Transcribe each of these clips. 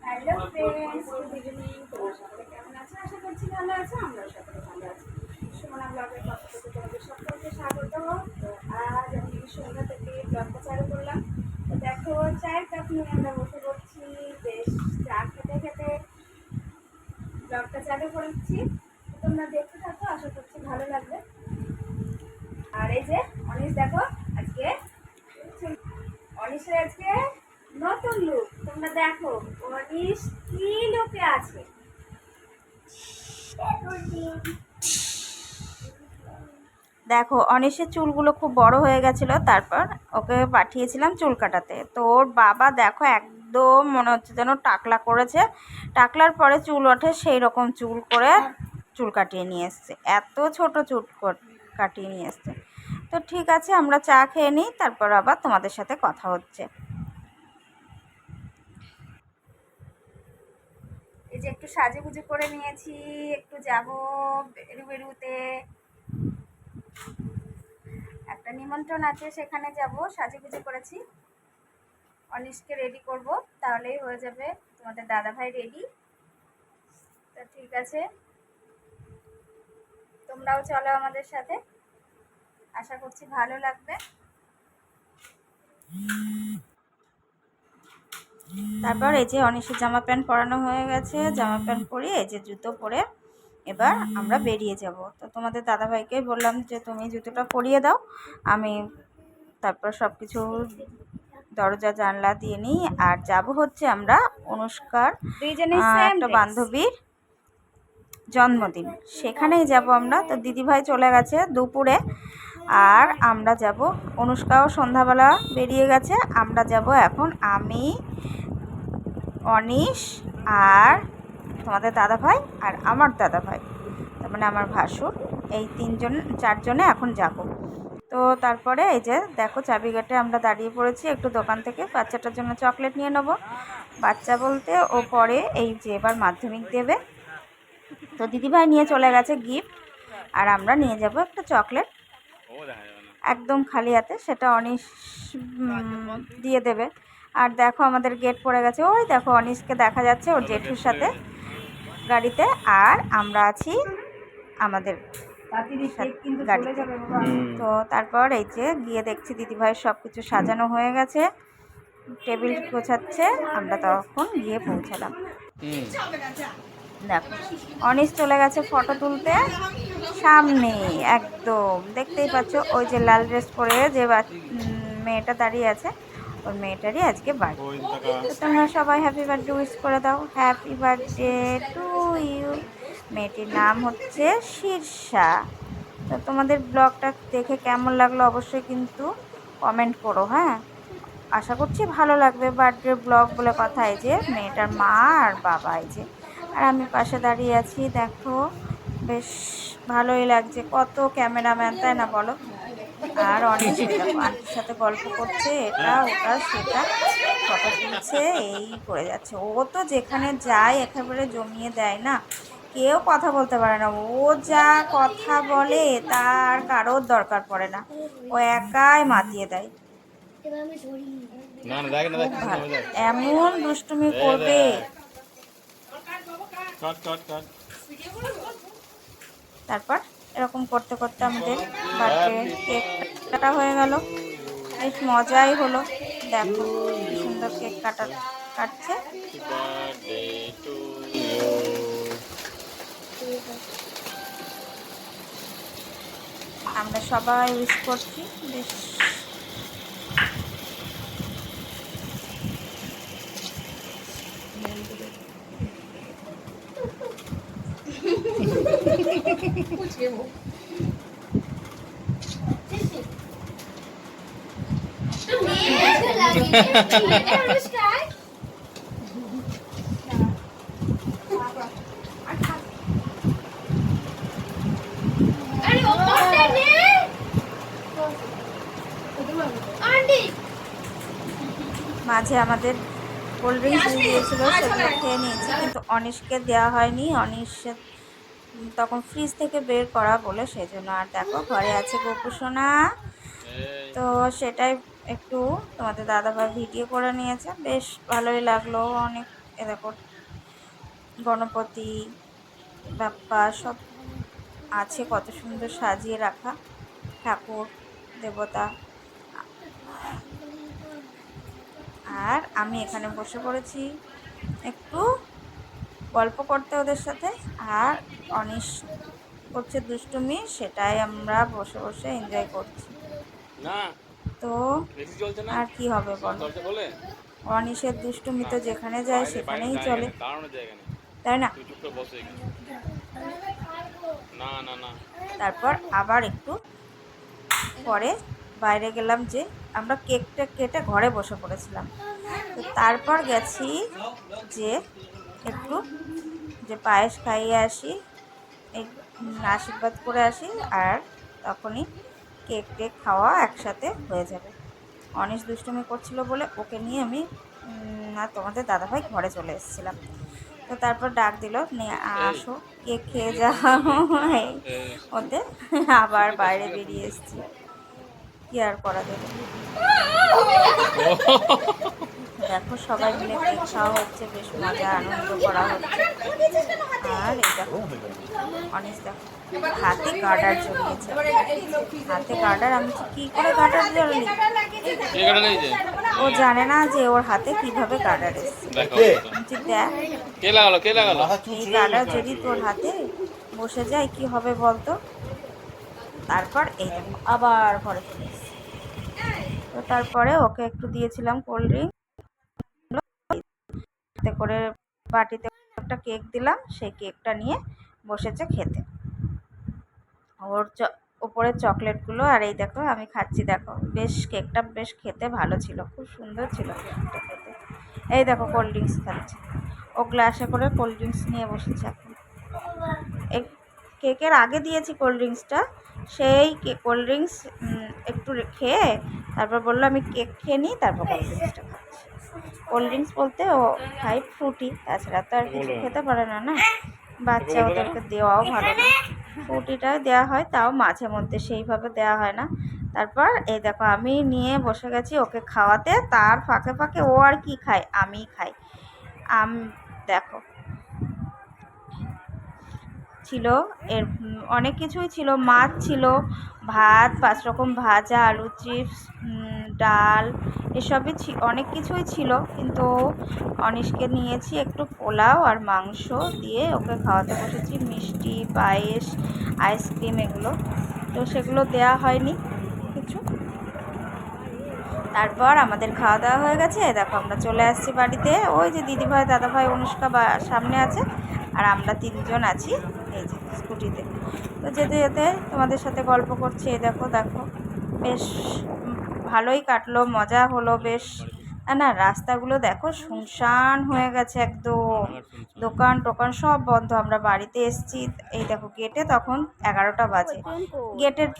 Hello friends good evening তোমরা সকলে কেমন আছো? আশা করছি ভালো আছো, আমরাও সকলে ভালো আছি। সুমনা ব্লগের পক্ষ থেকে তোমাদের সকলকে স্বাগত। তো আজ আমি সন্ধ্যা থেকে ব্লগটা চালু করলাম। তো দেখো চায়ের কাপ নিয়ে আমরা বসে পড়ছি। বেশ, চা খেতে খেতে ব্লগটা চালু করেছি। তোমরা দেখতে থাকো, আশা করছি ভালো লাগবে। আর এই যে, অনিশ দেখো, আজকে অনিশের আজকে নতুন লুক তোমরা দেখো, অনিশ কি লুকে আছে? দেখো, অনিশের চুলগুলো খুব বড় হয়ে গেছিল, তারপর ওকে পাঠিয়েছিলাম চুল কাটাতে। তো ওর বাবা দেখো একদম মনে হচ্ছে যেন টাকলা করেছে। টাকলার পরে চুল ওঠে সেই রকম চুল করে চুল কাটিয়ে নিয়ে এসছে। এত ছোট চুল কাটিয়ে নিয়ে এসছে। তো ঠিক আছে, আমরা চা খেয়ে নিই, তারপর আবার তোমাদের সাথে কথা হচ্ছে। যে একটু সাজে সাজুগুজু করে নিয়েছি, একটু যাব বেরু বেরুতে। একটা নিমন্ত্রণ আছে, সেখানে যাব, সাজুগুজু করেছি। অনিশকে রেডি করব, তাহলেই হয়ে যাবে। তোমাদের দাদা ভাই রেডি তো ঠিক আছে। তোমরাও চলো আমাদের সাথে। আশা করছি ভালো লাগবে। তারপর এই যে অনিশের জামা প্যান্ট পরানো হয়ে গেছে জামা প্যান্ট পরিয়ে এই যে জুতো পরে এবার আমরা বেরিয়ে যাব। তো তোমাদের দাদাভাইকে বললাম যে তুমি জুতোটা পরিয়ে দাও আমি তারপর সব কিছু দরজা জানলা দিয়ে নিই। আর যাব হচ্ছে আমরা অনুষ্কার একটা বান্ধবীর জন্মদিন। সেখানেই যাব আমরা। তো দিদিভাই চলে গেছে দুপুরে। আর আমরা যাব অনুষ্কাও সন্ধ্যাবেলা বেরিয়ে গেছে। আমরা যাব এখন আমি অনিশ আর তোমাদের দাদাভাই আর আমার দাদাভাই। তার মানে আমার ভাসুর। এই তিনজন, চারজনে এখন যাব। তো তারপরে এই যে দেখো চাবি চাবিঘাটে আমরা দাঁড়িয়ে পড়েছি একটু দোকান থেকে। বাচ্চাটার জন্য চকলেট নিয়ে নেব। বাচ্চা বলতে ও পরে এই যে এবার মাধ্যমিক দেবে। তো দিদিভাই নিয়ে চলে গেছে গিফট। আর আমরা নিয়ে যাব একটা চকলেট। একদম খালি হাতে সেটা অনিশ দিয়ে দেবে। আর দেখো আমাদের গেট পড়ে গেছে। ওই দেখো অনিশকে দেখা যাচ্ছে ওর জেঠুর সাথে গাড়িতে। আর আমরা আছি আমাদের গাড়িতে। চলে যাবে বাবা। তো তারপর এই যে গিয়ে দেখছি দিদিভাইয়ের সব কিছু সাজানো হয়ে গেছে। টেবিল গোছাচ্ছে। আমরা তখন গিয়ে পৌঁছালাম। দেখো অনিশ চলে গেছে ফটো তুলতে। সামনে একদম। দেখতেই পাচ্ছ ওই যে লাল ড্রেস পরে যে বাচ- মেয়েটা দাঁড়িয়ে আছে। ওই মেয়েটারই আজকে বার্থডে তো তোমরা সবাই হ্যাপি বার্থডে উইশ করে দাও। হ্যাপি বার্থডে টু ইউ মেয়েটির নাম হচ্ছে শীর্ষা তো তোমাদের ব্লগটা দেখে কেমন লাগল অবশ্যই কিন্তু কমেন্ট করো হ্যাঁ? আশা করছি ভালো লাগবে বার্থডে ব্লগ বলে কথা। এই যে মেয়েটার মা আর বাবা এই যে। আর আমি পাশে দাঁড়িয়ে আছি দেখো। বেশ ভালোই লাগছে। কত ক্যামেরাম্যান তাই না বলো? আর অনেক আন্টির সাথে গল্প করছে এটা ওটা সেটা ফটো তুলছে এই করে যাচ্ছে। ও তো যেখানে যায় একেবারে জমিয়ে দেয় না কেউ কথা বলতে পারে না। ও যা কথা বলে তার কারোর দরকার পড়ে না। ও একাই মাতিয়ে দেয়। এমন দুষ্টুমি করবে। কাট কাট কাট। তারপর? এরকম করতে করতে আমাদের বার্থডে কেক কাটা হয়ে গেল। বেশ মজাই হলো। দেখো সুন্দর কেক কাটা, কাটছে। আমরা সবাই উইশ করছি। বেশ মাঝে আমাদের কোল্ড ড্রিঙ্কস দিয়ে দিয়েছিলো খেয়ে নিয়েছি কিন্তু অনিশকে দেওয়া হয়নি অনিশের তখন ফ্রিজ থেকে বের করা বলে সেই জন্য আর দেখো ঘরে আছে গোপুসোনা তো সেটাই একটু তোমাদের দাদাভাই ভিডিও করে নিয়েছে। বেশ ভালোই লাগল অনেক এ দেখো গণপতি বাপ্পা সব আছে কত সুন্দর সাজিয়ে রাখা। ঠাকুর দেবতা। আর আমি এখানে বসে পড়েছি। একটু গল্প করতে ওদের সাথে। আর অনিশ করছে দুষ্টুমি সেটাই আমরা বসে বসে এনজয় করছি। না তো আর কি হবে বলো? অনিশের দুষ্টুমি তো যেখানে যায় সেখানেই চলে। তাই না। তারপর আবার একটু পরে বাইরে গেলাম যে আমরা কেকটা কেটে ঘরে বসে পড়েছিলাম। তো তারপর গেছি যে একটু যে পায়েস খাইয়ে আসি আশীর্বাদ করে আসি আর তখনই কেক টেক খাওয়া একসাথে হয়ে যাবে। অনিশ দুষ্টুমি করছিল বলে ওকে নিয়ে আমি আর তোমাদের দাদাভাই ঘরে চলে এসেছিলাম। তো তারপর ডাক দিল আসো কেক খেয়ে যাও। ওতে আবার বাইরে বেরিয়ে এসেছি। কি আর করা যাবে? দেখো সবাই মিলে কেক খাওয়া হচ্ছে বেশ মজা আনন্দ করা হচ্ছে। আর এই দেখো অনেক দেখো হাতে গার্ডার জড়িয়েছে হাতে গার্ডার আমি কি করে গার্ডার জড়ালি কে কাটা লেগেছে ও জানে না যে ওর হাতে কীভাবে গার্ডার এসছে। এই গার্ডার যদি তোর হাতে বসে যায় কি হবে বলতো? তারপর এই দেখো আবার ঘরে তো তারপরে ওকে একটু দিয়েছিলাম কোল্ড ড্রিঙ্ক। এতে করে, বাটিতে একটা কেক দিলাম, সেই কেকটা নিয়ে বসেছে খেতে। ওর চ, ওপরে চকলেটগুলো, আর এই দেখো আমি খাচ্ছি, দেখো। বেশ, কেকটা বেশ খেতে ভালো ছিল, খুব সুন্দর ছিল কেকটা খেতে। এই দেখো কোল্ড ড্রিঙ্কস খাচ্ছে। ও গ্লাসে করে কোল্ড ড্রিঙ্কস নিয়ে বসেছে এখন। এই কেকের আগে দিয়েছি কোল্ড ড্রিঙ্কসটা, সেই কোল্ড ড্রিঙ্কস একটু খেয়ে তারপর বলল আমি কেক খেয়ে নিই, তারপর কোল্ড ড্রিঙ্কসটা খাচ্ছি। কোল্ড ড্রিঙ্কস বলতে ও খাই ফ্রুটি তাছাড়া তো আর কিছু খেতে পারে না না? বাচ্চা ওদেরকে দেওয়াও ভালো না। ফ্রুটিটা দেওয়া হয় তাও মাঝে মধ্যে সেইভাবে দেওয়া হয় না। তারপর এই দেখো আমি নিয়ে বসে গেছি ওকে খাওয়াতে তার ফাঁকে ফাঁকে ও আর কি খায়? আমি খাই। আম দেখো। ছিল। এর অনেক কিছুই ছিল। মাছ ছিল, ভাত, পাঁচ রকম ভাজা, আলু চিপস ডাল, এসবই অনেক কিছুই ছিল। কিন্তু অনিশকে নিয়েছি একটু পোলাও আর মাংস দিয়ে ওকে খাওয়াতে বসেছি। মিষ্টি, পায়েস, আইসক্রিম এগুলো। তো সেগুলো দেয়া হয়নি কিছু। তারপর আমাদের খাওয়া দাওয়া হয়ে গেছে। দেখো আমরা চলে আসছি বাড়িতে। ওই যে দিদিভাই, দাদাভাই, অনুষ্কা সামনে আছে। আর আমরা তিনজন আছি। এই যে স্কুটিতে। তো যেতে যেতে তোমাদের সাথে গল্প করছি এই দেখো দেখো। বেশ ভালোই কাটলো মজা হলো বেশ। না না রাস্তাগুলো দেখো শুনশান হয়ে গেছে একদম। দোকান টোকান সব বন্ধ আমরা বাড়িতে এসছি। এই দেখো গেটে তখন এগারোটা বাজে। গেটের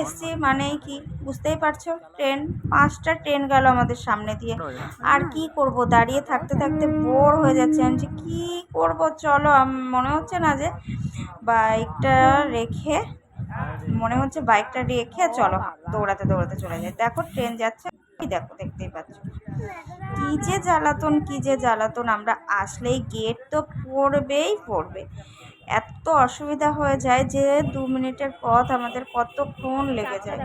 এসছি মানেই কি? বুঝতেই পারছ? ট্রেন, পাঁচটা ট্রেন গেল আমাদের সামনে দিয়ে। আর কি করব? দাঁড়িয়ে থাকতে থাকতে বোর হয়ে যাচ্ছে। আমি যে কী করব? চলো মনে হচ্ছে না যে বাইকটা রেখে, মনে হচ্ছে বাইকটা রেখে চলো, দৌড়াতে দৌড়াতে চলে যাই। দেখো, ট্রেন যাচ্ছে। দেখো, দেখতেই পাচ্ছ। কি যে জ্বালাতন, কি যে জ্বালাতন। আমরা আসলেই গেট তো পড়বেই পড়বে। এত অসুবিধা হয়ে যায় যে দু মিনিটের পথ আমাদের কতক্ষণ লেগে যায়।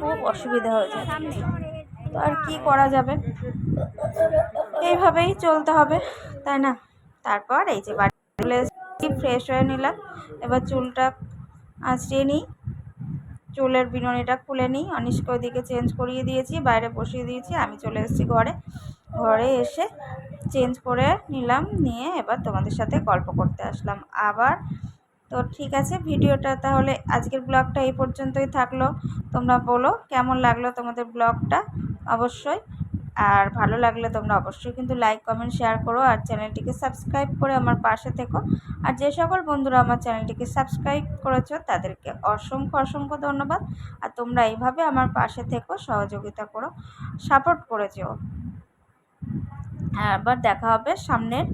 খুব অসুবিধা হয়ে যায়। তো আর কি করা যাবে? এইভাবেই চলতে হবে, তাই না? তারপর এই যে বাড়ি চলে ফ্রেশ হয়ে নিলাম। এবার চুলটা আঁচড়িয়ে নিই। চুলের বিনুনিটা খুলে নিই। অনিষ্কে ওইদিকে চেঞ্জ করিয়ে দিয়েছি, বাইরে বসিয়ে দিয়েছি। আমি চলে এসেছি ঘরে। ঘরে এসে চেঞ্জ করে নিলাম, নিয়ে এবার তোমাদের সাথে গল্প করতে আসলাম। আবার তো ঠিক আছে, ভিডিওটা তাহলে আজকের ব্লগটা এই পর্যন্তই থাকল। তোমরা বলো কেমন লাগল তোমাদের ব্লগটা? অবশ্যই। আর ভালো লাগলে তোমরা অবশ্যই কিন্তু লাইক কমেন্ট শেয়ার করো আর চ্যানেলটিকে সাবস্ক্রাইব করে আমার পাশে থেকো। আর যে সকল বন্ধুরা আমার চ্যানেলটিকে সাবস্ক্রাইব করেছ, তাদেরকে অসংখ্য অসংখ্য ধন্যবাদ। আর তোমরা এইভাবে আমার পাশে থেকো, সহযোগিতা করো সাপোর্ট করে যেও। হ্যাঁ হ্যাঁ, আবার দেখা হবে সামনের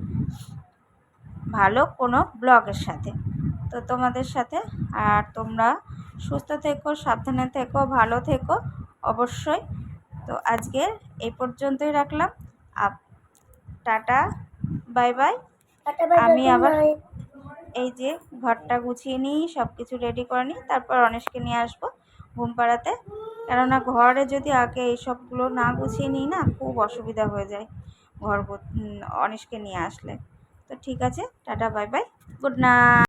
ভালো কোনো ব্লগের সাথে। তো তোমাদের সাথে আর তোমরা সুস্থ থেকো সাবধানে থেকো ভালো থেকো অবশ্যই। তো আজকে এই পর্যন্তই রাখলাম। আপ টাটা বাই বাই। আমি আবার এই যে ঘরটা গুছিয়ে নিই সব কিছু রেডি করে নিই তারপর অনেশকে নিয়ে আসব ঘুম পাড়াতে কেননা ঘরে যদি আগে এইসবগুলো না গুছিয়ে নিই না খুব অসুবিধা হয়ে যায়। ঘর অনিশকে নিয়ে আসলে। তো ঠিক আছে tata bye bye good night.